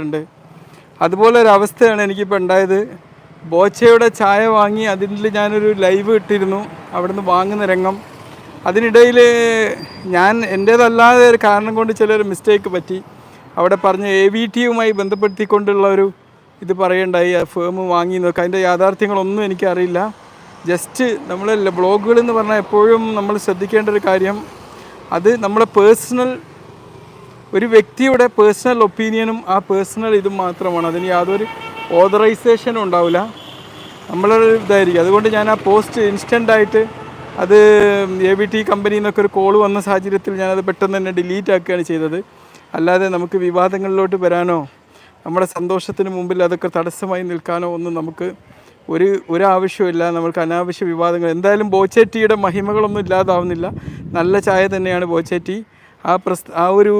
ഉണ്ട്. അതുപോലെ ഒരു അവസ്ഥയാണ് എനിക്കിപ്പോൾ ഉണ്ടായത്. ബോച്ചയുടെ ചായ വാങ്ങി അതിൽ ഞാനൊരു ലൈവ് ഇട്ടിരുന്നു. അവിടുന്ന് വാങ്ങുന്ന രംഗം. അതിനിടയിൽ ഞാൻ എന്റേതല്ലാതെ ഒരു കാരണം കൊണ്ട് ചിലൊരു മിസ്റ്റേക്ക് പറ്റി. അവിടെ പറഞ്ഞ എ വി ടിയുമായി ബന്ധപ്പെടുത്തിക്കൊണ്ടുള്ള ഒരു ഇത് പറയണ്ടായി. ആ ഫേം വാങ്ങി നോക്കുക അതിന്റെ യാഥാർത്ഥ്യങ്ങളൊന്നും എനിക്കറിയില്ല. ജസ്റ്റ് നമ്മൾ ബ്ലോഗുകൾ എന്ന് പറഞ്ഞാൽ എപ്പോഴും നമ്മൾ ശ്രദ്ധിക്കേണ്ട ഒരു കാര്യം. അത് നമ്മളെ പേഴ്സണൽ ഒരു വ്യക്തിയുടെ പേഴ്സണൽ ഒപ്പീനിയനും ആ പേഴ്സണൽ ഇതും മാത്രമാണ്. അതിന് യാതൊരു ഓതറൈസേഷനും ഉണ്ടാവില്ല. നമ്മളൊരു ഇതായിരിക്കും. അതുകൊണ്ട് ഞാൻ ആ പോസ്റ്റ് ഇൻസ്റ്റന്റ് ആയിട്ട് അത് എ ബി ടി കമ്പനിയിൽ നിന്നൊക്കെ ഒരു കോൾ വന്ന സാഹചര്യത്തിൽ ഞാനത് പെട്ടെന്ന് തന്നെ ഡിലീറ്റ് ആക്കുകയാണ് ചെയ്തത്. അല്ലാതെ നമുക്ക് വിവാദങ്ങളിലോട്ട് വരാനോ നമ്മുടെ സന്തോഷത്തിന് മുമ്പിൽ അതൊക്കെ തടസ്സമായി നിൽക്കാനോ ഒന്നും നമുക്ക് ഒരു ഒരാവശ്യമില്ല നമ്മൾക്ക് അനാവശ്യ വിവാദങ്ങൾ. എന്തായാലും ബോച്ചേറ്റിയുടെ മഹിമകളൊന്നും ഇല്ലാതാവുന്നില്ല. നല്ല ചായ തന്നെയാണ് ബോച്ചേറ്റി. ആ പ്രസ് ആ ഒരു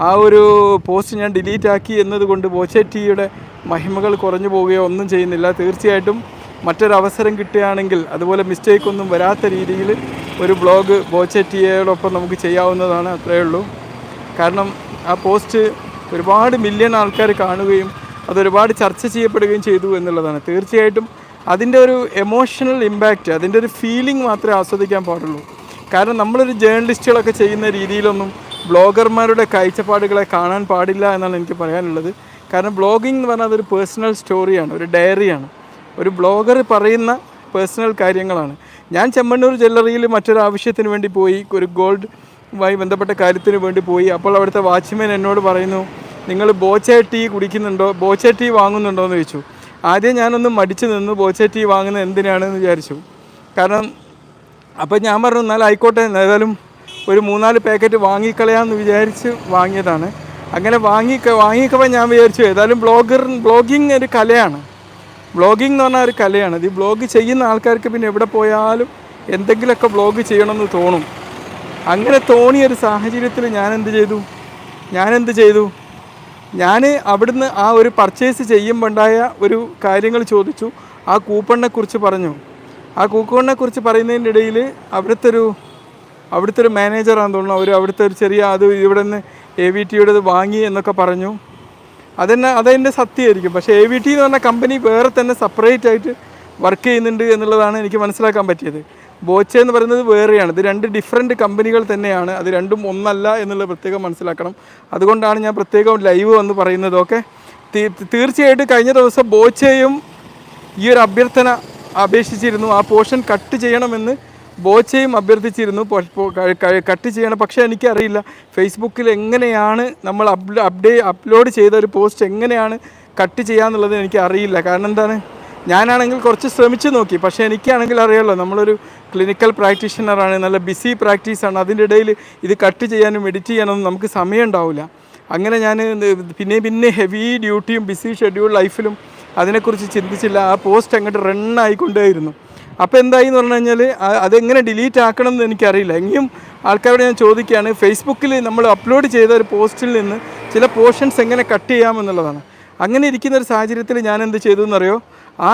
ആ ഒരു പോസ്റ്റ് ഞാൻ ഡിലീറ്റ് ആക്കി എന്നതുകൊണ്ട് ബോച്ചെറ്റിയുടെ മഹിമകൾ കുറഞ്ഞു പോവുകയോ ഒന്നും ചെയ്യുന്നില്ല. തീർച്ചയായിട്ടും മറ്റൊരവസരം കിട്ടുകയാണെങ്കിൽ അതുപോലെ മിസ്റ്റേക്ക് ഒന്നും വരാത്ത രീതിയിൽ ഒരു ബ്ലോഗ് ബോച്ചെറ്റിയോടൊപ്പം നമുക്ക് ചെയ്യാവുന്നതാണ് അത്രയേ ഉള്ളൂ. കാരണം ആ പോസ്റ്റ് ഒരുപാട് മില്യൺ ആൾക്കാർ കാണുകയും അതൊരുപാട് ചർച്ച ചെയ്യപ്പെടുകയും ചെയ്തു എന്നുള്ളതാണ്. തീർച്ചയായിട്ടും അതിന്റെ ഒരു എമോഷണൽ ഇമ്പാക്റ്റ് അതിന്റെ ഒരു ഫീലിംഗ് മാത്രമേ ആസ്വദിക്കാൻ പാടുള്ളൂ. കാരണം നമ്മളൊരു ജേർണലിസ്റ്റുകളൊക്കെ ചെയ്യുന്ന രീതിയിലൊന്നും ബ്ലോഗർമാരുടെ കാഴ്ചപ്പാടുകളെ കാണാൻ പാടില്ല എന്നാണ് എനിക്ക് പറയാനുള്ളത്. കാരണം ബ്ലോഗിംഗ് എന്ന് പറഞ്ഞാൽ അതൊരു പേഴ്സണൽ സ്റ്റോറിയാണ് ഒരു ഡയറിയാണ്. ഒരു ബ്ലോഗർ പറയുന്ന പേഴ്സണൽ കാര്യങ്ങളാണ്. ഞാൻ ചെമ്മണ്ണൂർ ജ്വല്ലറിയിൽ മറ്റൊരു ആവശ്യത്തിന് വേണ്ടി പോയി ഒരു ഗോൾഡ് മായി ബന്ധപ്പെട്ട കാര്യത്തിന് വേണ്ടി പോയി. അപ്പോൾ അവിടുത്തെ വാച്ച്മാൻ എന്നോട് പറയുന്നു നിങ്ങൾ ബോച്ച ടീ കുടിക്കുന്നുണ്ടോ? ബോച്ച ടീ വാങ്ങുന്നുണ്ടോ? എന്ന് ചോദിച്ചു. ആദ്യം ഞാനൊന്ന് മടിച്ചു നിന്ന് ബോച്ച ടീ വാങ്ങുന്നത് എന്തിനാണെന്ന് വിചാരിച്ചു. കാരണം അപ്പോൾ ഞാൻ പറഞ്ഞു എന്നാൽ ആയിക്കോട്ടെ ഏതായാലും ഒരു മൂന്നാൽ പാക്കറ്റ് വാങ്ങിക്കളയാമെന്ന് വിചാരിച്ച് വാങ്ങിയതാണ്. അങ്ങനെ വാങ്ങി വാങ്ങിക്കപ്പോൾ ഞാൻ വിചാരിച്ചു ഏതായാലും ബ്ലോഗർ ബ്ലോഗിങ് ഒരു കലയാണ്. ബ്ലോഗിംഗ് എന്ന് പറഞ്ഞാൽ ഒരു കലയാണ്. ഈ ബ്ലോഗ് ചെയ്യുന്ന ആൾക്കാർക്ക് പിന്നെ എവിടെ പോയാലും എന്തെങ്കിലുമൊക്കെ ബ്ലോഗ് ചെയ്യണമെന്ന് തോന്നും. അങ്ങനെ തോന്നിയ ഒരു സാഹചര്യത്തിൽ ഞാൻ എന്ത് ചെയ്തു? ഞാൻ എന്ത് ചെയ്തു? ഞാൻ അവിടുന്ന് ആ ഒരു പർച്ചേസ് ചെയ്യുമ്പോണ്ടായ ഒരു കാര്യങ്ങൾ ചോദിച്ചു. ആ കൂപ്പണിനെ കുറിച്ച് പറഞ്ഞു. ആ കൂക്കോണിനെ കുറിച്ച് പറയുന്നതിന്റെ ഇടയിൽ അവിടുത്തെ ഒരു അവിടുത്തെ ഒരു മാനേജറാണെന്ന് തോന്നുന്നു. അവർ അവിടുത്തെ ഒരു ചെറിയ അത് ഇവിടെ നിന്ന് എ വി ടിയുടേത് വാങ്ങി എന്നൊക്കെ പറഞ്ഞു. അതെന്നെ അതെന്റെ സത്യമായിരിക്കും. പക്ഷേ എ വി ടി എന്ന് പറഞ്ഞ കമ്പനി വേറെ തന്നെ സെപ്പറേറ്റ് ആയിട്ട് വർക്ക് ചെയ്യുന്നുണ്ട് എന്നുള്ളതാണ് എനിക്ക് മനസ്സിലാക്കാൻ പറ്റിയത്. ബോച്ച എന്ന് പറയുന്നത് വേറെയാണ്. ഇത് രണ്ട് ഡിഫറെന്റ് കമ്പനികൾ തന്നെയാണ്. അത് രണ്ടും ഒന്നല്ല എന്നുള്ളത് പ്രത്യേകം മനസ്സിലാക്കണം. അതുകൊണ്ടാണ് ഞാൻ പ്രത്യേകം ലൈവ് വന്ന് പറയുന്നത്. ഓക്കെ തീർച്ചയായിട്ടും കഴിഞ്ഞ ദിവസം ബോച്ചയും ഈ ഒരു അഭ്യർത്ഥന അപേക്ഷിച്ചിരുന്നു. ആ പോർഷൻ കട്ട് ചെയ്യണമെന്ന് ബോച്ചയും അഭ്യർത്ഥിച്ചിരുന്നു. കട്ട് ചെയ്യണം. പക്ഷേ എനിക്കറിയില്ല. ഫേസ്ബുക്കിൽ എങ്ങനെയാണ് നമ്മൾ അപ്ഡേ അപ്ലോഡ് ചെയ്ത ഒരു പോസ്റ്റ് എങ്ങനെയാണ് കട്ട് ചെയ്യാന്നുള്ളത് എനിക്ക് അറിയില്ല കാരണം എന്താണ്? ഞാനാണെങ്കിൽ കുറച്ച് ശ്രമിച്ചു നോക്കി. പക്ഷേ എനിക്കാണെങ്കിൽ അറിയാമല്ലോ നമ്മളൊരു ക്ലിനിക്കൽ പ്രാക്ടീഷണറാണ് നല്ല ബിസി പ്രാക്ടീസാണ് അതിന്റെ ഇടയിൽ ഇത് കട്ട് ചെയ്യാനും എഡിറ്റ് ചെയ്യാനൊന്നും നമുക്ക് സമയം ഉണ്ടാവില്ല. അങ്ങനെ ഞാൻ പിന്നെ പിന്നെ ഹെവി ഡ്യൂട്ടിയും ബിസി ഷെഡ്യൂൾ ലൈഫിലും അതിനെക്കുറിച്ച് ചിന്തിച്ചില്ല. ആ പോസ്റ്റ് അങ്ങോട്ട് റൺ ആയിക്കൊണ്ടേയിരുന്നു. അപ്പോൾ എന്തായി എന്ന് പറഞ്ഞു കഴിഞ്ഞാൽ അതെങ്ങനെ ഡിലീറ്റ് ആക്കണം എന്ന് എനിക്കറിയില്ല. എങ്കിലും ആൾക്കാരോട് ഞാൻ ചോദിക്കുകയാണ് ഫേസ്ബുക്കിൽ നമ്മൾ അപ്ലോഡ് ചെയ്ത ഒരു പോസ്റ്റിൽ നിന്ന് ചില പോർഷൻസ് എങ്ങനെ കട്ട് ചെയ്യാമെന്നുള്ളതാണ് അങ്ങനെ ഇരിക്കുന്ന ഒരു സാഹചര്യത്തിൽ ഞാൻ എന്ത് ചെയ്തു എന്നറിയോ? ആ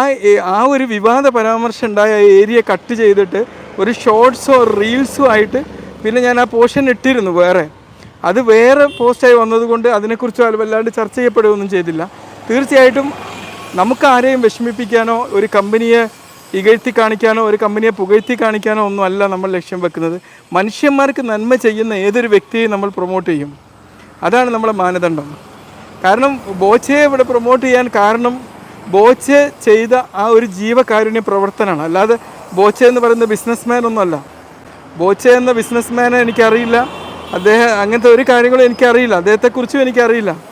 ആ ഒരു വിവാദ പരാമർശം ഉണ്ടായ ഏരിയ കട്ട് ചെയ്തിട്ട് ഒരു ഷോർട്സോ റീൽസോ ആയിട്ട് പിന്നെ ഞാൻ ആ പോർഷൻ ഇട്ടിരുന്നു വേറെ. അത് വേറെ പോസ്റ്റായി വന്നതുകൊണ്ട് അതിനെക്കുറിച്ച് വല്ലാണ്ട് ചർച്ച ചെയ്യപ്പെടുകയൊന്നും ചെയ്തില്ല. തീർച്ചയായിട്ടും നമുക്ക് ആരെയും വിഷമിപ്പിക്കാനോ ഒരു കമ്പനിയെ ഇകഴ്ത്തി കാണിക്കാനോ ഒരു കമ്പനിയെ പുകഴ്ത്തി കാണിക്കാനോ ഒന്നും അല്ല നമ്മൾ ലക്ഷ്യം വെക്കുന്നത്. മനുഷ്യന്മാർക്ക് നന്മ ചെയ്യുന്ന ഏതൊരു വ്യക്തിയെയും നമ്മൾ പ്രൊമോട്ട് ചെയ്യും. അതാണ് നമ്മുടെ മാനദണ്ഡം. കാരണം ബോച്ചയെ ഇവിടെ പ്രൊമോട്ട് ചെയ്യാൻ കാരണം ബോച്ച ചെയ്ത ആ ഒരു ജീവകാരുണ്യ പ്രവർത്തനമാണ്. അല്ലാതെ ബോച്ച എന്ന് പറയുന്ന ബിസിനസ്മാൻ ഒന്നുമല്ല ബോച്ച എന്ന ബിസിനസ്മാനെ എനിക്കറിയില്ല. അദ്ദേഹം അങ്ങനത്തെ ഒരു കാര്യങ്ങളും എനിക്കറിയില്ല. അദ്ദേഹത്തെക്കുറിച്ചും എനിക്കറിയില്ല.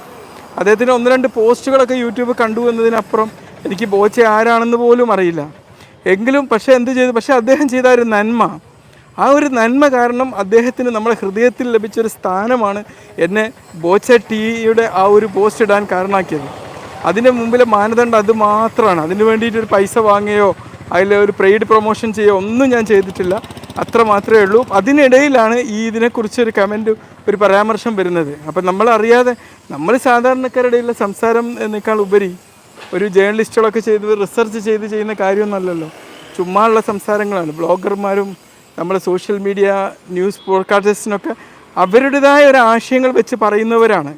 അദ്ദേഹത്തിന് ഒന്ന് രണ്ട് പോസ്റ്റുകളൊക്കെ യൂട്യൂബ് കണ്ടു എന്നതിനപ്പുറം എനിക്ക് ബോച്ച ആരാണെന്ന് പോലും അറിയില്ല. എങ്കിലും പക്ഷേ എന്ത് ചെയ്തു? പക്ഷേ അദ്ദേഹം ചെയ്ത ഒരു നന്മ. ആ ഒരു നന്മ കാരണം അദ്ദേഹത്തിന് നമ്മുടെ ഹൃദയത്തിൽ ലഭിച്ചൊരു സ്ഥാനമാണ് എന്നെ ബോച്ച ടീയുടെ ആ ഒരു പോസ്റ്റ് ഇടാൻ കാരണമാക്കിയത്. അതിന്റെ മുമ്പിലെ മാനദണ്ഡം അത് മാത്രമാണ്. അതിന് വേണ്ടിയിട്ട് ഒരു പൈസ വാങ്ങുകയോ അതിൽ ഒരു പെയ്ഡ് പ്രൊമോഷൻ ചെയ്യുകയോ ഒന്നും ഞാൻ ചെയ്തിട്ടില്ല. അത്ര മാത്രമേ ഉള്ളൂ. അതിനിടയിലാണ് ഈ ഇതിനെക്കുറിച്ച് ഒരു കമന്റ് ഒരു പരാമർശം വരുന്നത്. അപ്പം നമ്മളറിയാതെ നമ്മൾ സാധാരണക്കാരുടെയുള്ള സംസാരം എന്നേക്കാൾ ഉപരി ഒരു ജേർണലിസ്റ്റുകളൊക്കെ ചെയ്ത് റിസർച്ച് ചെയ്ത് ചെയ്യുന്ന കാര്യമൊന്നുമല്ലല്ലോ. ചുമ്മാ ഉള്ള സംസാരങ്ങളാണ്. ബ്ലോഗർമാരും നമ്മുടെ സോഷ്യൽ മീഡിയ ന്യൂസ് പോഡ്കാസ്റ്റേഴ്സിനൊക്കെ അവരുടേതായ ഒരു ആശയങ്ങൾ വെച്ച് പറയുന്നവരാണ്.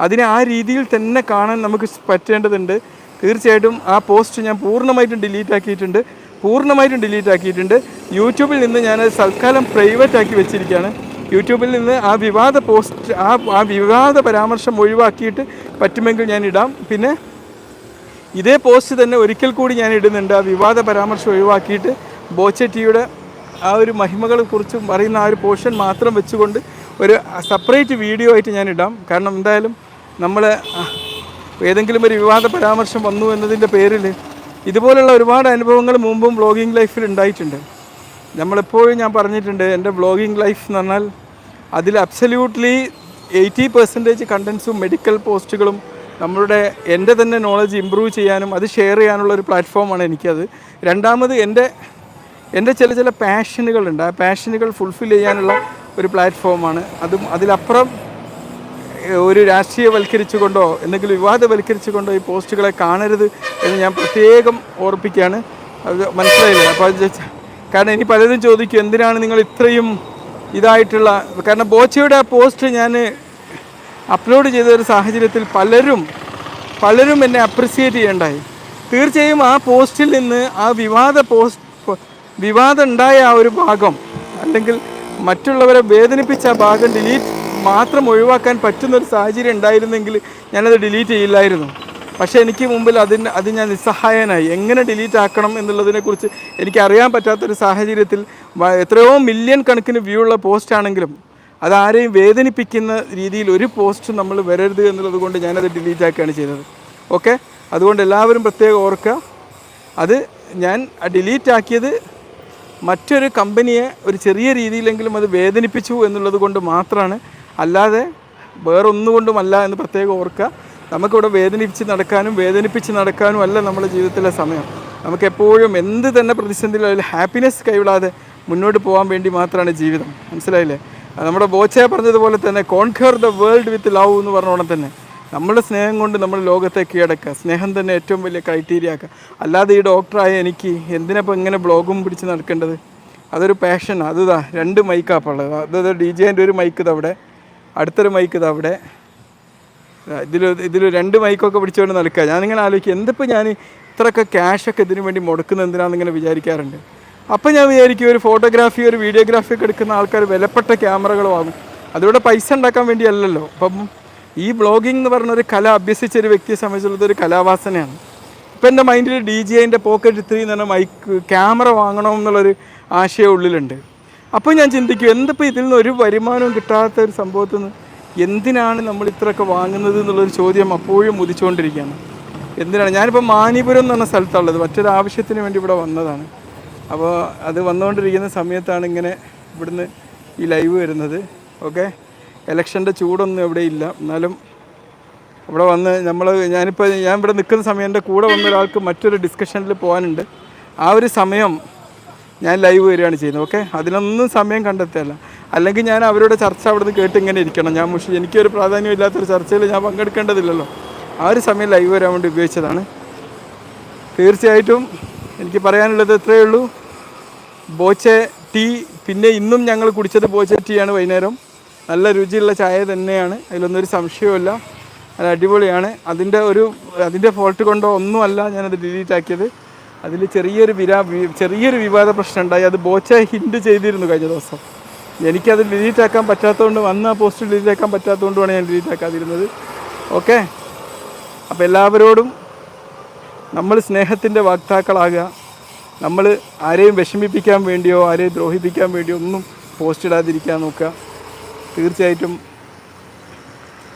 അതിനെ ആ രീതിയിൽ തന്നെ കാണാൻ നമുക്ക് പറ്റേണ്ടതുണ്ട്. തീർച്ചയായിട്ടും ആ പോസ്റ്റ് ഞാൻ പൂർണമായിട്ടും ഡിലീറ്റ് ആക്കിയിട്ടുണ്ട്. പൂർണമായിട്ടും ഡിലീറ്റ് ആക്കിയിട്ടുണ്ട്. യൂട്യൂബിൽ നിന്ന് ഞാൻ തൽക്കാലം പ്രൈവറ്റ് ആക്കി വെച്ചിരിക്കുകയാണ്. യൂട്യൂബിൽ നിന്ന് ആ വിവാദ പോസ്റ്റ് ആ ആ വിവാദ പരാമർശം ഒഴിവാക്കിയിട്ട് പറ്റുമെങ്കിൽ ഞാൻ ഇടാം. പിന്നെ ഇതേ പോസ്റ്റ് തന്നെ ഒരിക്കൽ കൂടി ഞാൻ ഇടുന്നുണ്ട്. ആ വിവാദ പരാമർശം ഒഴിവാക്കിയിട്ട് ബോച്ചറ്റിയുടെ ആ ഒരു മഹിമകളെ കുറിച്ച് പറയുന്ന ആ ഒരു പോർഷൻ മാത്രം വെച്ചുകൊണ്ട് ഒരു സെപ്പറേറ്റ് വീഡിയോ ആയിട്ട് ഞാൻ ഇടാം. കാരണം എന്തായാലും നമ്മൾ ഏതെങ്കിലും ഒരു വിവാദ പരാമർശം വന്നു എന്നതിന്റെ പേരിൽ ഇതുപോലുള്ള ഒരുപാട് അനുഭവങ്ങൾ മുമ്പും വ്ളോഗിങ് ലൈഫിൽ ഉണ്ടായിട്ടുണ്ട്. നമ്മളെപ്പോഴും ഞാൻ പറഞ്ഞിട്ടുണ്ട് എന്റെ വ്ളോഗിങ് ലൈഫ് എന്ന് പറഞ്ഞാൽ അതിൽ അബ്സല്യൂട്ട്ലി എയ്റ്റി പെർസെന്റേജ് കണ്ടൻസും മെഡിക്കൽ പോസ്റ്റുകളും നമ്മളുടെ എന്റെ തന്നെ നോളജ് ഇമ്പ്രൂവ് ചെയ്യാനും അത് ഷെയർ ചെയ്യാനുള്ള ഒരു പ്ലാറ്റ്ഫോമാണ് എനിക്കത്. രണ്ടാമത് എന്റെ എന്റെ ചില ചില പാഷനുകളുണ്ട് ആ പാഷനുകൾ ഫുൾഫിൽ ചെയ്യാനുള്ള ഒരു പ്ലാറ്റ്ഫോമാണ് അതും അതിലപ്പുറം ഒരു രാഷ്ട്രീയവൽക്കരിച്ചുകൊണ്ടോ എന്തെങ്കിലും വിവാദവൽക്കരിച്ചുകൊണ്ടോ ഈ പോസ്റ്റുകളെ കാണരുത് എന്ന് ഞാൻ പ്രത്യേകം ഓർപ്പിക്കുകയാണ്. അത് മനസ്സിലായില്ല? അപ്പോൾ കാരണം ഇനി പലരും ചോദിക്കും എന്തിനാണ് നിങ്ങൾ ഇത്രയും ഇതായിട്ടുള്ള കാരണം ബോച്ചയുടെ ആ പോസ്റ്റ് ഞാൻ അപ്ലോഡ് ചെയ്ത ഒരു സാഹചര്യത്തിൽ പലരും പലരും എന്നെ അപ്രിസിയേറ്റ് ചെയ്യേണ്ടായി. തീർച്ചയായും ആ പോസ്റ്റിൽ നിന്ന് ആ വിവാദ പോസ്റ്റ് വിവാദം ഉണ്ടായ ആ ഒരു ഭാഗം അല്ലെങ്കിൽ മറ്റുള്ളവരെ വേദനിപ്പിച്ച ആ ഭാഗം ഡിലീറ്റ് മാത്രം ഒഴിവാക്കാൻ പറ്റുന്ന ഒരു സാഹചര്യം ഉണ്ടായിരുന്നെങ്കിൽ ഞാനത് ഡിലീറ്റ് ചെയ്യില്ലായിരുന്നു. പക്ഷേ എനിക്ക് മുമ്പിൽ അതിന് അത് ഞാൻ നിസ്സഹായനായി. എങ്ങനെ ഡിലീറ്റ് ആക്കണം എന്നുള്ളതിനെക്കുറിച്ച് എനിക്ക് അറിയാൻ പറ്റാത്തൊരു സാഹചര്യത്തിൽ എത്രയോ മില്യൺ കണക്കിന് വ്യൂ ഉള്ള പോസ്റ്റാണെങ്കിലും അതാരെയും വേദനിപ്പിക്കുന്ന രീതിയിൽ ഒരു പോസ്റ്റ് നമ്മൾ വരരുത് എന്നുള്ളത് കൊണ്ട് ഞാനത് ഡിലീറ്റ് ആക്കുകയാണ് ചെയ്തത്. ഓക്കെ അതുകൊണ്ട് എല്ലാവരും പ്രത്യേകം ഓർക്കുക. അത് ഞാൻ ഡിലീറ്റ് ആക്കിയത് മറ്റൊരു കമ്പനിയെ ഒരു ചെറിയ രീതിയിലെങ്കിലും അത് വേദനിപ്പിച്ചു എന്നുള്ളത് കൊണ്ട് മാത്രമാണ് അല്ലാതെ വേറൊന്നുകൊണ്ടുമല്ല എന്ന് പ്രത്യേകം ഓർക്കുക. നമുക്കിവിടെ വേദനിപ്പിച്ച് നടക്കാനും വേദനിപ്പിച്ച് നടക്കാനും അല്ല നമ്മുടെ ജീവിതത്തിലെ സമയം. നമുക്കെപ്പോഴും എന്ത് തന്നെ പ്രതിസന്ധിയിലും ഹാപ്പിനെസ് കൈവിടാതെ മുന്നോട്ട് പോകാൻ വേണ്ടി മാത്രമാണ് ജീവിതം. മനസ്സിലായില്ലേ? നമ്മുടെ ബോച്ചയെ പറഞ്ഞതുപോലെ തന്നെ conquer the world with love എന്ന് പറഞ്ഞോണം തന്നെ. നമ്മുടെ സ്നേഹം കൊണ്ട് നമ്മൾ ലോകത്തെ കീഴടക്കുക. സ്നേഹം തന്നെ ഏറ്റവും വലിയ ക്രൈറ്റീരിയ ആക്കുക. അല്ലാതെ ഈ ഡോക്ടറായ എനിക്ക് എന്തിനപ്പോൾ ഇങ്ങനെ ബ്ലോഗും പിടിച്ച് നടക്കേണ്ടത്? അതൊരു പാഷൻ അതുതാ രണ്ട് മൈക്കാപ്പുള്ളത് അത് ഡി ജെന്റെ ഒരു മൈക്ക് ഇതവിടെ അടുത്തൊരു മൈക്ക് ഇതവിടെ ഇതിൽ ഇതിൽ രണ്ട് മൈക്കൊക്കെ പിടിച്ചുകൊണ്ട് നടക്കുക ഞാനിങ്ങനെ ആലോചിക്കുക എന്തിപ്പോൾ ഞാൻ ഇത്രയൊക്കെ ക്യാഷൊക്കെ ഇതിനു വേണ്ടി മുടക്കുന്നത് എന്തിനാണെന്ന് ഇങ്ങനെ വിചാരിക്കാറുണ്ട്? അപ്പം ഞാൻ വിചാരിക്കും ഒരു ഫോട്ടോഗ്രാഫി ഒരു വീഡിയോഗ്രാഫി ഒക്കെ എടുക്കുന്ന ആൾക്കാർ വിലപ്പെട്ട ക്യാമറകൾ വാങ്ങും. അതിലൂടെ പൈസ ഉണ്ടാക്കാൻ വേണ്ടിയല്ലല്ലോ. അപ്പം ഈ ബ്ലോഗിംഗ് എന്ന് പറഞ്ഞ ഒരു കല അഭ്യസിച്ച ഒരു വ്യക്തിയെ സംബന്ധിച്ചുള്ളത് ഒരു കലാവാസനയാണ്. ഇപ്പം എന്റെ മൈൻഡിൽ ഡി ജി ഐന്റെ പോക്കറ്റ് ത്രീ എന്ന് പറഞ്ഞ മൈക്ക് ക്യാമറ വാങ്ങണമെന്നുള്ളൊരു ആശയം ഉള്ളിലുണ്ട്. അപ്പോൾ ഞാൻ ചിന്തിക്കും എന്തപ്പോൾ ഇതിൽ നിന്ന് ഒരു വരുമാനവും കിട്ടാത്ത ഒരു സംഭവത്തിൽ നിന്ന് എന്തിനാണ് നമ്മൾ ഇത്രയൊക്കെ വാങ്ങുന്നത് എന്നുള്ളൊരു ചോദ്യം അപ്പോഴും ഉദിച്ചുകൊണ്ടിരിക്കുകയാണ്. എന്തിനാണ്? ഞാനിപ്പോൾ മാനിപുരം എന്ന് പറഞ്ഞ സ്ഥലത്തുള്ളത് മറ്റൊരു ആവശ്യത്തിന് വേണ്ടി ഇവിടെ വന്നതാണ്. അപ്പോൾ അത് വന്നുകൊണ്ടിരിക്കുന്ന സമയത്താണ് ഇങ്ങനെ ഇവിടുന്ന് ഈ ലൈവ് വരുന്നത്. ഓക്കെ? ഇലക്ഷന്റെ ചൂടൊന്നും ഇവിടെ ഇല്ല. എന്നാലും ഇവിടെ വന്ന് നമ്മൾ ഞാനിപ്പോൾ ഞാൻ ഇവിടെ നിൽക്കുന്ന സമയം എന്റെ കൂടെ വന്ന ഒരാൾക്ക് മറ്റൊരു ഡിസ്കഷനിൽ പോകാനുണ്ട്. ആ ഒരു സമയം ഞാൻ ലൈവ് വരികയാണ് ചെയ്യുന്നത്. ഓക്കെ അതിനൊന്നും സമയം കണ്ടെത്തുകയല്ല അല്ലെങ്കിൽ ഞാൻ അവരുടെ ചർച്ച അവിടെ നിന്ന് കേട്ട് ഇങ്ങനെ ഇരിക്കണം. ഞാൻ മുഷി എനിക്കൊരു പ്രാധാന്യമില്ലാത്തൊരു ചർച്ചയിൽ ഞാൻ പങ്കെടുക്കേണ്ടതില്ലല്ലോ. ആ ഒരു സമയം ലൈവ് വരാൻ വേണ്ടി ഉപയോഗിച്ചതാണ്. തീർച്ചയായിട്ടും എനിക്ക് പറയാനുള്ളത് ഇത്രയേ ഉള്ളൂ. ബോച്ചെ ടീ പിന്നെ ഇന്നും ഞങ്ങൾ കുടിച്ചത് ബോച്ചെ ടീയാണ് വൈകുന്നേരം. നല്ല രുചിയുള്ള ചായ തന്നെയാണ്. അതിലൊന്നും ഒരു സംശയവുമില്ല. അത് അടിപൊളിയാണ്. അതിന്റെ ഒരു അതിന്റെ ഫോൾട്ട് കൊണ്ടോ ഒന്നുമല്ല ഞാനത് ഡിലീറ്റ് ആക്കിയത്. അതിൽ ചെറിയൊരു വിരാ ചെറിയൊരു വിവാദ പ്രശ്നം ഉണ്ടായി അത് ബോച്ച ഹിൻഡ് ചെയ്തിരുന്നു കഴിഞ്ഞ ദിവസം. എനിക്കത് ഡിലീറ്റ് ആക്കാൻ പറ്റാത്തതുകൊണ്ട് വന്ന പോസ്റ്റ് ഡിലീറ്റ് ആക്കാൻ പറ്റാത്തതുകൊണ്ടാണ് ഞാൻ ഡിലീറ്റ് ആക്കാതിരുന്നത്. ഓക്കെ അപ്പോൾ എല്ലാവരോടും നമ്മൾ സ്നേഹത്തിന്റെ വാക്താക്കളാകുക നമ്മൾ ആരെയും വിഷമിപ്പിക്കാൻ വേണ്ടിയോ ആരെയും ദ്രോഹിപ്പിക്കാൻ വേണ്ടിയോ ഒന്നും പോസ്റ്റ് ഇടാതിരിക്കാൻ നോക്കുക. തീർച്ചയായിട്ടും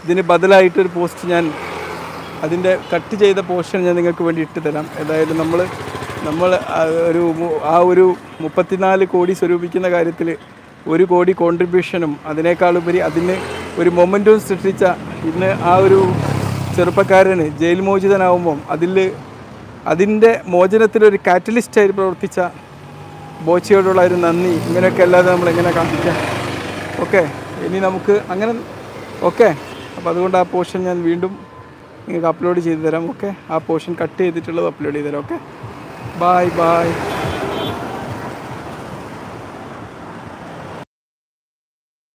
ഇതിന് ബദലായിട്ടൊരു പോസ്റ്റ് ഞാൻ അതിന്റെ കട്ട് ചെയ്ത പോർഷൻ ഞാൻ നിങ്ങൾക്ക് വേണ്ടി ഇട്ട് തരാം ഏതായാലും നമ്മൾ നമ്മൾ ഒരു ആ ഒരു മുപ്പത്തിനാല് കോടി സ്വരൂപിക്കുന്ന കാര്യത്തിൽ ഒരു കോടി കോൺട്രിബ്യൂഷനും അതിനേക്കാളുപരി അതിന് ഒരു മൊമെന്റും സൃഷ്ടിച്ച ഇന്ന് ആ ഒരു ചെറുപ്പക്കാരന് ജയിൽ മോചിതനാവുമ്പം അതിൽ അതിന്റെ മോചനത്തിലൊരു കാറ്റലിസ്റ്റായി പ്രവർത്തിച്ച ബോച്ചയോടുള്ള ഒരു നന്ദി. ഇങ്ങനെയൊക്കെ അല്ലാതെ നമ്മൾ എങ്ങനെ കാണിക്കാം ഓക്കെ ഇനി നമുക്ക് അങ്ങനെ ഓക്കെ അപ്പോൾ അതുകൊണ്ട് ആ പോർഷൻ ഞാൻ വീണ്ടും നിങ്ങൾക്ക് അപ്ലോഡ് ചെയ്തു തരാം ഓക്കെ ആ പോർഷൻ കട്ട് ചെയ്തിട്ടുള്ളത് അപ്ലോഡ് ചെയ്ത് തരാം ഓക്കെ Bye bye.